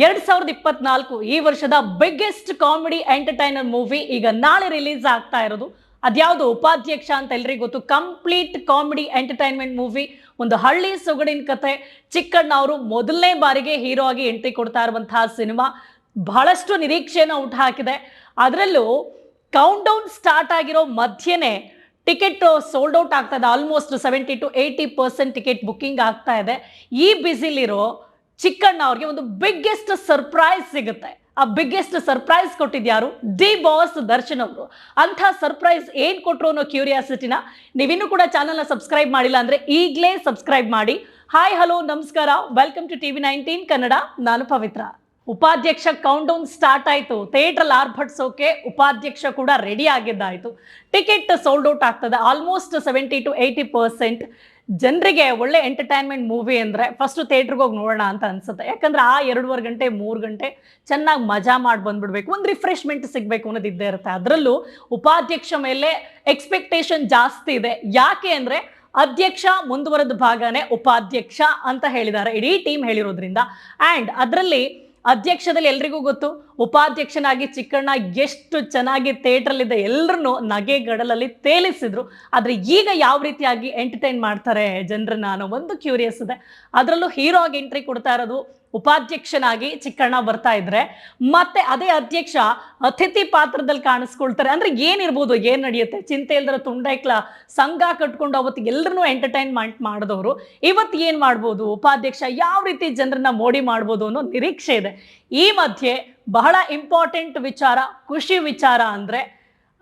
ಎರಡ್ ಸಾವಿರದ ಇಪ್ಪತ್ನಾಲ್ಕು ಈ ವರ್ಷದ ಬಿಗ್ಗೆಸ್ಟ್ ಕಾಮಿಡಿ ಎಂಟರ್ಟೈನರ್ ಮೂವಿ ಈಗ ನಾಳೆ ರಿಲೀಸ್ ಆಗ್ತಾ ಇರೋದು. ಅದ್ಯಾವುದು? ಉಪಾಧ್ಯಕ್ಷ ಅಂತ ಎಲ್ರಿಗೂ ಗೊತ್ತು. ಕಂಪ್ಲೀಟ್ ಕಾಮಿಡಿ ಎಂಟರ್ಟೈನ್ಮೆಂಟ್ ಮೂವಿ ಒಂದು ಹಳ್ಳಿ ಸೊಗಡಿನ ಕತೆ. ಚಿಕ್ಕಣ್ಣ ಅವರು ಮೊದಲನೇ ಬಾರಿಗೆ ಹೀರೋ ಆಗಿ ಎಂಟ್ರಿ ಕೊಡ್ತಾ ಇರುವಂತಹ ಸಿನಿಮಾ ಬಹಳಷ್ಟು ನಿರೀಕ್ಷೆಯನ್ನು ಊಟ ಹಾಕಿದೆ. ಅದರಲ್ಲೂ ಕೌಂಟ್ ಡೌನ್ ಸ್ಟಾರ್ಟ್ ಆಗಿರೋ ಮಧ್ಯೆನೇ ಟಿಕೆಟ್ ಸೋಲ್ಡ್ ಔಟ್ ಆಗ್ತಾ ಇದೆ. Almost seventy to eighty percent ticket booking ಆಗ್ತಾ ಇದೆ. ಈ ಬಿಸಿಲಿರೋ ಚಿಕ್ಕಣ್ಣ ಅವ್ರಿಗೆ ಒಂದು ಬಿಗ್ಗೆಸ್ಟ್ ಸರ್ಪ್ರೈಸ್ ಸಿಗುತ್ತೆ. ಆ ಬಿಗ್ಗೆಸ್ಟ್ ಸರ್ಪ್ರೈಸ್ ಕೊಟ್ಟಿದ್ಯಾರು? ಡಿ ಬಾಸ್ ದರ್ಶನ್ ಅವರು. ಅಂಥ ಸರ್ಪ್ರೈಸ್ ಏನು ಕೊಟ್ಟರು ಅನ್ನೋ ಕ್ಯೂರಿಯಾಸಿಟಿನ ನೀವಿನ್ನೂ ಕೂಡ ಚಾನಲ್ನ ಸಬ್ಸ್ಕ್ರೈಬ್ ಮಾಡಿಲ್ಲ ಅಂದರೆ ಈಗಲೇ ಸಬ್ಸ್ಕ್ರೈಬ್ ಮಾಡಿ. ಹಾಯ್ ಹಲೋ ನಮಸ್ಕಾರ. Welcome to TV nineteen Kannada. ನಾನು ಪವಿತ್ರ. ಉಪಾಧ್ಯಕ್ಷ ಕೌಂಟ್ ಡೌನ್ ಸ್ಟಾರ್ಟ್ ಆಯಿತು ಥಿಯೇಟ್ರಲ್ಲಿ ಆರ್ಭಟಿಸೋಕೆ ಉಪಾಧ್ಯಕ್ಷ ಕೂಡ ರೆಡಿ ಆಗಿದ್ದಾಯಿತು. ಟಿಕೆಟ್ ಸೋಲ್ಡ್ ಔಟ್ ಆಗ್ತದೆ. Almost seventy to eighty percent ಜನರಿಗೆ ಒಳ್ಳೆ ಎಂಟರ್ಟೈನ್ಮೆಂಟ್ ಮೂವಿ ಅಂದರೆ ಫಸ್ಟು ಥಿಯೇಟ್ರಿಗೆ ಹೋಗಿ ನೋಡೋಣ ಅಂತ ಅನ್ಸುತ್ತೆ. ಯಾಕಂದ್ರೆ ಆ ಎರಡೂವರೆ ಗಂಟೆ, ಮೂರು ಗಂಟೆ ಚೆನ್ನಾಗಿ ಮಜಾ ಮಾಡಿ ಬಂದ್ಬಿಡ್ಬೇಕು. ಒಂದು ರಿಫ್ರೆಶ್ಮೆಂಟ್ ಸಿಗಬೇಕು ಅನ್ನೋದು ಇದ್ದೇ ಇರುತ್ತೆ. ಅದರಲ್ಲೂ ಉಪಾಧ್ಯಕ್ಷ ಮೇಲೆ ಎಕ್ಸ್ಪೆಕ್ಟೇಷನ್ ಜಾಸ್ತಿ ಇದೆ. ಯಾಕೆ ಅಂದರೆ ಅಧ್ಯಕ್ಷ ಮುಂದುವರೆದ ಭಾಗನೇ ಉಪಾಧ್ಯಕ್ಷ ಅಂತ ಹೇಳಿದ್ದಾರೆ. ಇಡೀ ಟೀಮ್ ಹೇಳಿರೋದ್ರಿಂದ. ಆ್ಯಂಡ್ ಅದರಲ್ಲಿ ಅಧ್ಯಕ್ಷದಲ್ಲಿ ಎಲ್ರಿಗೂ ಗೊತ್ತು, ಉಪಾಧ್ಯಕ್ಷನಾಗಿ ಚಿಕ್ಕಣ್ಣ ಎಷ್ಟು ಚೆನ್ನಾಗಿ ಥಿಯೇಟ್ರಲ್ಲಿದ್ದ ಎಲ್ಲರನ್ನೂ ನಗೆ ಗಡಲಲ್ಲಿ ತೇಲಿಸಿದ್ರು. ಆದರೆ ಈಗ ಯಾವ ರೀತಿಯಾಗಿ ಎಂಟರ್ಟೈನ್ ಮಾಡ್ತಾರೆ ಜನರನ್ನ ಅನ್ನೋ ಒಂದು ಕ್ಯೂರಿಯಸ್ ಇದೆ. ಅದರಲ್ಲೂ ಹೀರೋ ಆಗಿ ಎಂಟ್ರಿ ಕೊಡ್ತಾ ಇರೋದು ಉಪಾಧ್ಯಕ್ಷನಾಗಿ ಚಿಕ್ಕಣ್ಣ ಬರ್ತಾ ಇದ್ರೆ, ಮತ್ತೆ ಅದೇ ಅಧ್ಯಕ್ಷ ಅತಿಥಿ ಪಾತ್ರದಲ್ಲಿ ಕಾಣಿಸ್ಕೊಳ್ತಾರೆ. ಅಂದ್ರೆ ಏನಿರ್ಬೋದು, ಏನ್ ನಡೆಯುತ್ತೆ? ಚಿಂತೆ ಇಲ್ದರ ತುಂಡೈಕ್ಲ ಸಂಘ ಕಟ್ಕೊಂಡು ಅವತ್ತು ಎಲ್ಲರನ್ನೂ ಎಂಟರ್ಟೈನ್ಮೆಂಟ್ ಮಾಡಿದವರು. ಇವತ್ತು ಏನ್ ಮಾಡ್ಬೋದು? ಉಪಾಧ್ಯಕ್ಷ ಯಾವ ರೀತಿ ಜನರನ್ನ ಮೋಡಿ ಮಾಡ್ಬೋದು ಅನ್ನೋ ನಿರೀಕ್ಷೆ ಇದೆ. ಈ ಮಧ್ಯೆ ಬಹಳ ಇಂಪಾರ್ಟೆಂಟ್ ವಿಚಾರ, ಖುಷಿ ವಿಚಾರ ಅಂದ್ರೆ,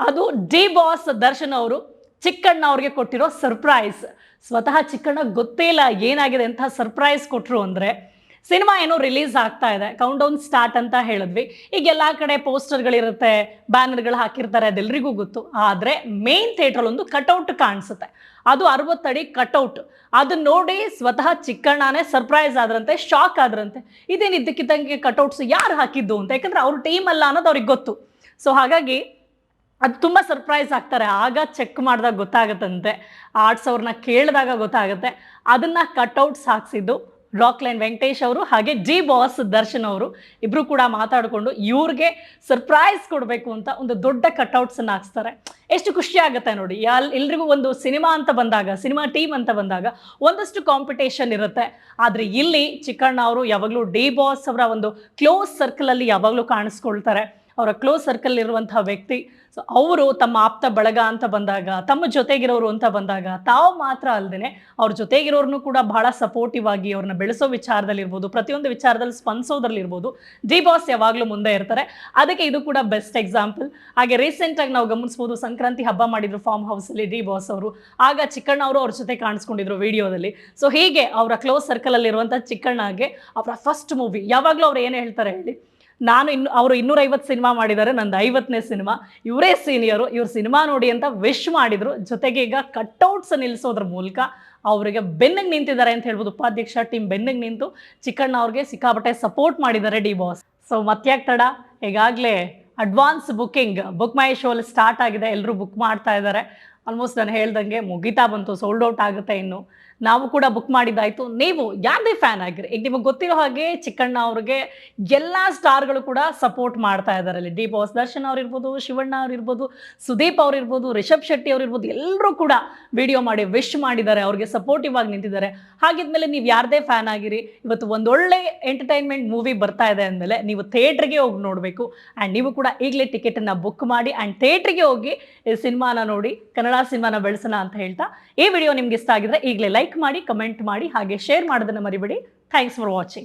ಅದು ಡಿ ಬಾಸ್ ದರ್ಶನ್ ಅವರು ಚಿಕ್ಕಣ್ಣ ಅವ್ರಿಗೆ ಕೊಟ್ಟಿರೋ ಸರ್ಪ್ರೈಸ್ ಸ್ವತಃ ಚಿಕ್ಕಣ್ಣ ಗೊತ್ತೇ ಇಲ್ಲ ಏನಾಗಿದೆ ಅಂತ ಸರ್ಪ್ರೈಸ್ ಕೊಟ್ಟರು ಅಂದರೆ ಸಿನಿಮಾ ಏನೋ ರಿಲೀಸ್ ಆಗ್ತಾ ಇದೆ. ಕೌಂಟ್ ಡೌನ್ ಸ್ಟಾರ್ಟ್ ಅಂತ ಹೇಳಿದ್ವಿ. ಈಗ ಎಲ್ಲ ಕಡೆ ಪೋಸ್ಟರ್ಗಳಿರುತ್ತೆ ಬ್ಯಾನರ್ಗಳು ಹಾಕಿರ್ತಾರೆ ಅದೆಲ್ಲರಿಗೂ ಗೊತ್ತು. ಆದರೆ ಮೇನ್ ಥಿಯೇಟ್ರಲ್ಲಿ ಒಂದು ಕಟೌಟ್ ಕಾಣಿಸುತ್ತೆ. ಅದು ಅರವತ್ತಡಿ ಕಟೌಟ್ ಅದು ನೋಡಿ ಸ್ವತಃ ಚಿಕ್ಕಣ್ಣನೇ ಸರ್ಪ್ರೈಸ್ ಆದ್ರಂತೆ ಶಾಕ್ ಆದ್ರಂತೆ. ಇದೇನು ಇದ್ದಕ್ಕಿದ್ದಂಗೆ ಕಟೌಟ್ಸ್ ಯಾರು ಹಾಕಿದ್ದು ಅಂತ? ಯಾಕಂದ್ರೆ ಅವ್ರ ಟೀಮ್ ಅಲ್ಲ ಅನ್ನೋದು ಅವ್ರಿಗೆ ಗೊತ್ತು. ಸೊ ಹಾಗಾಗಿ ಅದು ತುಂಬ ಸರ್ಪ್ರೈಸ್ ಆಗ್ತಾರೆ. ಆಗ ಚೆಕ್ ಮಾಡಿದಾಗ ಗೊತ್ತಾಗುತ್ತಂತೆ. ಆರ್ಟ್ಸ್ ಅವ್ರನ್ನ ಕೇಳಿದಾಗ ಗೊತ್ತಾಗುತ್ತೆ. ಅದನ್ನು ಕಟ್ಔಟ್ಸ್ ಹಾಕ್ಸಿದ್ದು ರಾಕ್ಲೈನ್ ವೆಂಕಟೇಶ್ ಅವರು ಹಾಗೆ ಜಿ ಬಾಸ್ ದರ್ಶನ್ ಅವರು ಇಬ್ಬರು ಕೂಡ ಮಾತಾಡಿಕೊಂಡು ಇವ್ರಿಗೆ ಸರ್ಪ್ರೈಸ್ ಕೊಡಬೇಕು ಅಂತ ಒಂದು ದೊಡ್ಡ ಕಟ್ಔಟ್ಸನ್ನು ಹಾಕ್ಸ್ತಾರೆ. ಎಷ್ಟು ಖುಷಿ ಆಗುತ್ತೆ ನೋಡಿ ಎಲ್ ಎಲ್ರಿಗೂ ಒಂದು ಸಿನಿಮಾ ಅಂತ ಬಂದಾಗ ಸಿನಿಮಾ ಟೀಮ್ ಅಂತ ಬಂದಾಗ ಒಂದಷ್ಟು ಕಾಂಪಿಟೇಷನ್ ಇರುತ್ತೆ. ಆದರೆ ಇಲ್ಲಿ ಚಿಕ್ಕಣ್ಣ ಅವರು ಯಾವಾಗಲೂ ಡಿ ಬಾಸ್ ಅವರ ಒಂದು ಕ್ಲೋಸ್ ಸರ್ಕಲಲ್ಲಿ ಯಾವಾಗಲೂ ಕಾಣಿಸ್ಕೊಳ್ತಾರೆ. ಅವರ ಕ್ಲೋಸ್ ಸರ್ಕಲ್ ಇರುವಂತಹ ವ್ಯಕ್ತಿ. ಸೊ ಅವರು ತಮ್ಮ ಆಪ್ತ ಬಳಗ ಅಂತ ಬಂದಾಗ, ತಮ್ಮ ಜೊತೆಗಿರೋರು ಅಂತ ಬಂದಾಗ, ತಾವು ಮಾತ್ರ ಅಲ್ಲದೆ ಅವ್ರ ಜೊತೆಗಿರೋರ್ನು ಕೂಡ ಬಹಳ ಸಪೋರ್ಟಿವ್ ಆಗಿ ಅವ್ರನ್ನ ಬೆಳೆಸೋ ವಿಚಾರದಲ್ಲಿ ಇರ್ಬೋದು, ಪ್ರತಿಯೊಂದು ವಿಚಾರದಲ್ಲಿ ಸ್ಪಂದಿಸೋದ್ರಲ್ಲಿ ಇರ್ಬೋದು. ಡಿ ಬಾಸ್ ಯಾವಾಗಲೂ ಮುಂದೆ ಇರ್ತಾರೆ. ಅದಕ್ಕೆ ಇದು ಕೂಡ ಬೆಸ್ಟ್ ಎಕ್ಸಾಂಪಲ್ ಹಾಗೆ ರೀಸೆಂಟಾಗಿ ನಾವು ಗಮನಿಸ್ಬೋದು, ಸಂಕ್ರಾಂತಿ ಹಬ್ಬ ಮಾಡಿದ್ರು ಫಾರ್ಮ್ ಹೌಸಲ್ಲಿ ಡಿ ಬಾಸ್ ಅವರು. ಆಗ ಚಿಕ್ಕಣ್ಣ ಅವರು ಅವ್ರ ಜೊತೆ ಕಾಣಿಸ್ಕೊಂಡಿದ್ರು ವಿಡಿಯೋದಲ್ಲಿ. ಸೊ ಹೀಗೆ ಅವರ ಕ್ಲೋಸ್ ಸರ್ಕಲಲ್ಲಿರುವಂಥ ಚಿಕ್ಕಣ್ಣಗೆ ಅವರ ಫಸ್ಟ್ ಮೂವಿ ಯಾವಾಗಲೂ ಅವ್ರು ಏನು ಹೇಳ್ತಾರೆ ಹೇಳಿ? ನಾನು ಇನ್ನು, ಅವರು ಇನ್ನೂರೈವತ್ತು ಸಿನಿಮಾ ಮಾಡಿದ್ದಾರೆ, ನಂದು ಐವತ್ತನೇ ಸಿನಿಮಾ. ಇವರೇ ಸೀನಿಯರು, ಇವ್ರ ಸಿನಿಮಾ ನೋಡಿ ಅಂತ ವಿಶ್ ಮಾಡಿದರು. ಜೊತೆಗೆ ಈಗ ಕಟ್ಔಟ್ಸ್ ನಿಲ್ಲಿಸೋದ್ರ ಮೂಲಕ ಅವರಿಗೆ ಬೆನ್ನಿಗೆ ನಿಂತಿದ್ದಾರೆ ಅಂತ ಹೇಳ್ಬೋದು. ಉಪಾಧ್ಯಕ್ಷ ಟೀಮ್ ಬೆನ್ನಿಗೆ ನಿಂತು ಚಿಕ್ಕಣ್ಣ ಅವ್ರಿಗೆ ಸಿಕ್ಕಾಪಟ್ಟೆ ಸಪೋರ್ಟ್ ಮಾಡಿದ್ದಾರೆ ಡಿ ಬಾಸ್. ಸೊ ಮತ್ತ್ಯಾಕೆ ತಡ? ಈಗಾಗಲೇ ಅಡ್ವಾನ್ಸ್ ಬುಕ್ಕಿಂಗ್ ಬುಕ್ ಮೈ ಶೋಲ್ಲಿ ಸ್ಟಾರ್ಟ್ ಆಗಿದೆ. ಎಲ್ಲರೂ ಬುಕ್ ಮಾಡ್ತಾ ಇದ್ದಾರೆ. ಆಲ್ಮೋಸ್ಟ್ ನಾನು ಹೇಳ್ದಂಗೆ ಮುಗಿತಾ ಬಂತು ಸೋಲ್ಡ್ ಔಟ್ ಆಗುತ್ತೆ ಇನ್ನು. ನಾವು ಕೂಡ ಬುಕ್ ಮಾಡಿದ್ದಾಯಿತು. ನೀವು ಯಾರದೇ ಫ್ಯಾನ್ ಆಗಿರಿ, ಈಗ ನಿಮಗೆ ಗೊತ್ತಿರೋ ಹಾಗೆ ಚಿಕ್ಕಣ್ಣ ಅವ್ರಿಗೆ ಎಲ್ಲ ಸ್ಟಾರ್ಗಳು ಕೂಡ ಸಪೋರ್ಟ್ ಮಾಡ್ತಾ ಇದ್ದಾರೆ ಅಲ್ಲಿ ಬಾಸ್ ದರ್ಶನ್ ಅವ್ರಿರ್ಬೋದು ಶಿವಣ್ಣ ಅವ್ರಿರ್ಬೋದು ಸುದೀಪ್ ಅವ್ರಿರ್ಬೋದು ರಿಷಬ್ ಶೆಟ್ಟಿ ಅವ್ರಿರ್ಬೋದು ಎಲ್ಲರೂ ಕೂಡ ವಿಡಿಯೋ ಮಾಡಿ ವಿಶ್ ಮಾಡಿದ್ದಾರೆ, ಅವ್ರಿಗೆ ಸಪೋರ್ಟಿವ್ ಆಗಿ ನಿಂತಿದ್ದಾರೆ. ಹಾಗಿದ್ಮೇಲೆ ನೀವು ಯಾರದೇ ಫ್ಯಾನ್ ಆಗಿರಿ, ಇವತ್ತು ಒಂದೊಳ್ಳೆ ಎಂಟರ್ಟೈನ್ಮೆಂಟ್ ಮೂವಿ ಬರ್ತಾ ಇದೆ ಅಂದಮೇಲೆ ನೀವು ಥಿಯೇಟ್ರಿಗೆ ಹೋಗಿ ನೋಡಬೇಕು. ಆ್ಯಂಡ್ ನೀವು ಕೂಡ ಈಗಲೇ ಟಿಕೆಟನ್ನು ಬುಕ್ ಮಾಡಿ ಆ್ಯಂಡ್ ಥಿಯೇಟ್ರಿಗೆ ಹೋಗಿ ಸಿನಿಮಾನ ನೋಡಿ, ಕನ್ನಡ ಸಿನಿಮಾನ ಬೆಳೆಸೋಣ ಅಂತ ಹೇಳ್ತಾ ಈ ವಿಡಿಯೋ ನಿಮ್ಗೆ ಇಷ್ಟ ಆಗಿದ್ರೆ ಈಗಲೇ ಲೈಕ್ ಮಾಡಿ ಕಮೆಂಟ್ ಮಾಡಿ, ಹಾಗೆ ಶೇರ್ ಮಾಡೋದನ್ನು ಮರಿಬೇಡಿ. Thanks for watching